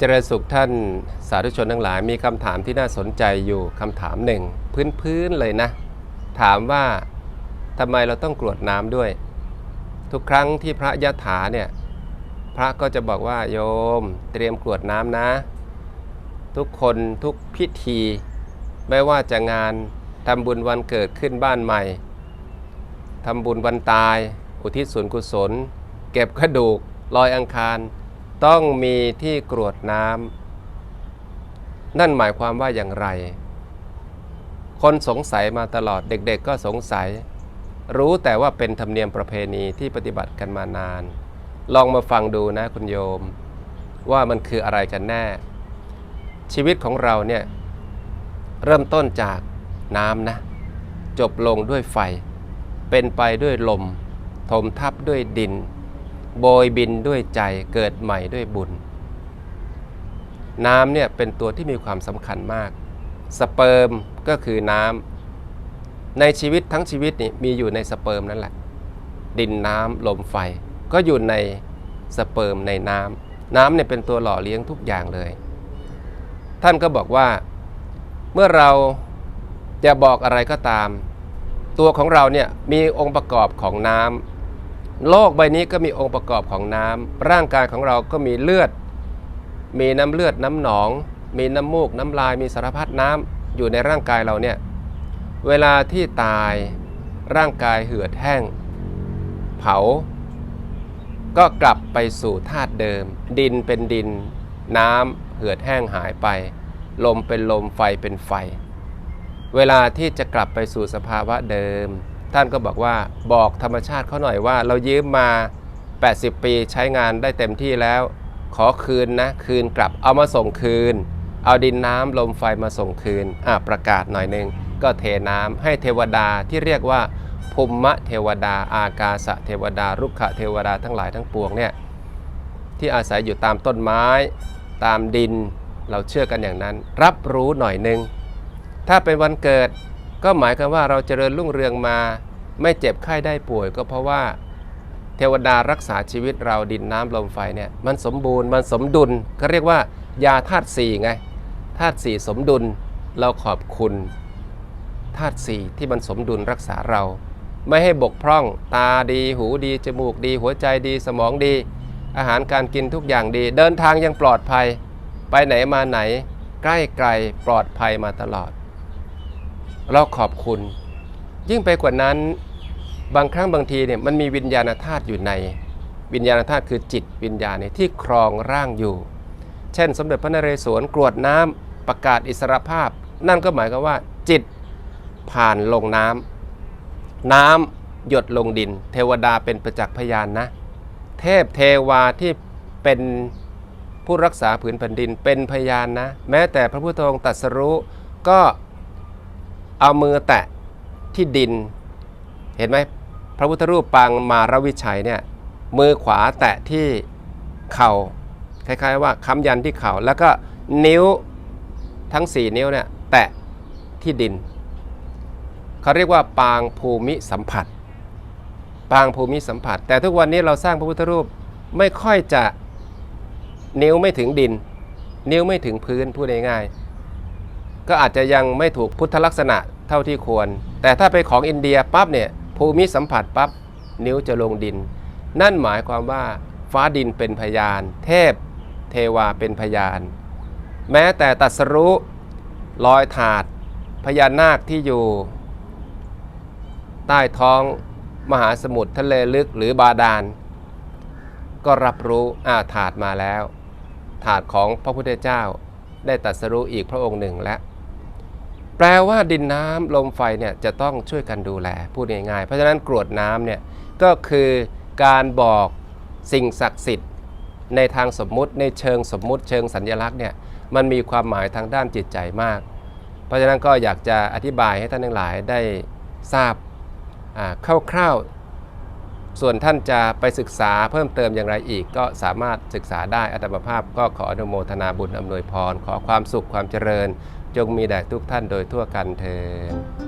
เจริญสุขท่านสาธุชนทั้งหลายมีคำถามที่น่าสนใจอยู่คำถามหนึ่ง พื้นๆเลยนะ ถามว่าทำไมเราต้องกรวดน้ำด้วย ทุกครั้งที่พระยะถาเนี่ยพระก็จะบอกว่าโยมเตรียมกรวดน้ำนะ ทุกคนทุกพิธี ไม่ว่าจะงานทำบุญวันเกิดขึ้นบ้านใหม่ทำบุญวันตาย อุทิศส่วนกุศล เก็บกระดูกลอยอังคาร ต้องมีที่กรวดน้ำนั่นหมายความว่าอย่างไร คนสงสัยมาตลอดเด็กๆก็สงสัย รู้แต่ว่าเป็นธรรมเนียมประเพณีที่ปฏิบัติกันมานาน ลองมาฟังดูนะคุณโยม ว่ามันคืออะไรกันแน่ ชีวิตของเราเนี่ยเริ่มต้นจากน้ำนะ จบลงด้วยไฟ เป็นไปด้วยลม ถมทับด้วยดิน โบยบินด้วยใจเกิดใหม่ด้วยบุญ น้ำเนี่ยเป็นตัวที่มีความสำคัญมาก สเปิร์มก็คือน้ำในชีวิตทั้งชีวิตนี่มีอยู่ในสเปิร์มนั่นแหละ ดินน้ำลมไฟ ก็อยู่ในสเปิร์มในน้ำน้ำเนี่ยเป็นตัวหล่อเลี้ยงทุกอย่างเลย ท่านก็บอกว่า เมื่อเราจะบอกอะไรก็ตาม ตัวของเราเนี่ยมีองค์ประกอบของน้ำ โลกใบนี้ก็มีองค์ประกอบของน้ำร่างกายของเราก็มีเลือด มีน้ำเลือดน้ำหนอง มีน้ำมูกน้ำลายมีสารพัดน้ำอยู่ในร่างกายเราเนี่ยเวลาที่ตายร่างกายเหือดแห้ง เผา ก็กลับไปสู่ธาตุเดิม ดินเป็นดิน น้ำเหือดแห้งหายไป ลมเป็นลมไฟเป็นไฟ เวลาที่จะกลับไปสู่สภาวะเดิม ท่านก็บอกว่าบอกธรรมชาติเขาหน่อยว่า เรายืมมา 80 ปีใช้งานได้เต็มที่แล้ว ขอคืนนะคืนกลับเอามาส่งคืน เอาดินน้ำลมไฟมาส่งคืนอะประกาศหน่อยหนึง ก็เทน้ำให้เทวดาที่เรียกว่าภูมิเทวดา อากาสะเทวดารุกขเทวดาทั้งหลายทั้งปวงเนี่ยที่อาศัยอยู่ตามต้นไม้ ตามดินเราเชื่อกันอย่างนั้น รับรู้หน่อยหนึ่งถ้าเป็นวันเกิด ก็หมายความว่าเราเจริญรุ่งเรืองมา ไม่เจ็บไข้ได้ป่วย ก็เพราะว่าเทวดารักษาชีวิตเราดินน้ำลมไฟเนี่ยมันสมบูรณ์มันสมดุลเขาเรียกว่ายาธาตุสี่ไงธาตุสี่สมดุลเราขอบคุณธาตุสี่ที่มันสมดุลรักษาเรา ไม่ให้บกพร่องตาดี หูดี จมูกดี หัวใจดีสมองดี อาหารการกินทุกอย่างดี เดินทางยังปลอดภัย ไปไหนมาไหน ใกล้ไกลปลอดภัยมาตลอด เราขอบคุณ ยิ่งไปกว่านั้นบางครั้งบางทีเนี่ยมันมีวิญญาณธาตุอยู่ใน วิญญาณธาตุคือจิตวิญญาณเนี่ยที่ครองร่างอยู่ เช่น สมเด็จพระนเรศวรกรวดน้ำประกาศอิสรภาพ นั่นก็หมายความว่า จิตผ่านลงน้ำน้ำหยดลงดิน เทวดาเป็นประจักษ์พยานนะ เทพเทวาที่เป็นผู้รักษาผืนแผ่นดินเป็นพยานนะ แม้แต่พระพุทธองค์ตรัสรู้ก็ เอามือแตะที่ดิน เห็นไหมพระพุทธรูปปางมารวิชัยเนี่ยมือขวาแตะที่เข่าคล้ายๆว่าค้ำยันที่เข่าแล้วก็นิ้วทั้ง 4 นิ้วเนี่ยแตะที่ดินเขาเรียกว่าปางภูมิสัมผัส ปางภูมิสัมผัส แต่ทุกวันนี้เราสร้างพระพุทธรูปไม่ค่อยจะนิ้วไม่ถึงดิน นิ้วไม่ถึงพื้นพูดง่ายๆ ก็อาจจะยังไม่ถูกพุทธลักษณะเท่าที่ควร แต่ถ้าไปของอินเดียปั๊บเนี่ยภูมิสัมผัสปั๊บนิ้วจะลงดิน นั่นหมายความว่าฟ้าดินเป็นพยาน เทพเทวาเป็นพยาน แม้แต่ตัดสรุลอยถาด พญานาคที่อยู่ ใต้ท้องมหาสมุทรทะเลลึกหรือบาดาล ก็รับรู้อาถาดมาแล้ว ถาดของพระพุทธเจ้าได้ตรัสรู้อีกพระองค์หนึ่งแล้ว แปลว่าดินน้ำลมไฟเนี่ยจะต้องช่วยกันดูแลพูดง่ายๆ เพราะฉะนั้นกรวดน้ำเนี่ยก็คือการบอกสิ่งศักดิ์สิทธิ์ ในทางสมมุติในเชิงสมมุติเชิงสัญลักษณ์เนี่ยมันมีความหมายทางด้านจิตใจมาก เพราะฉะนั้นก็อยากจะอธิบายให้ท่านทั้งหลายได้ทราบคร่าวๆ ส่วนท่านจะไปศึกษาเพิ่มเติมอย่างไรอีก ก็สามารถศึกษาได้อัตมภาพก็ขออนุโมทนาบุญอำนวยพร ขอความสุขความเจริญ จงมีแด่ทุกท่านโดยทั่วกันเทอญ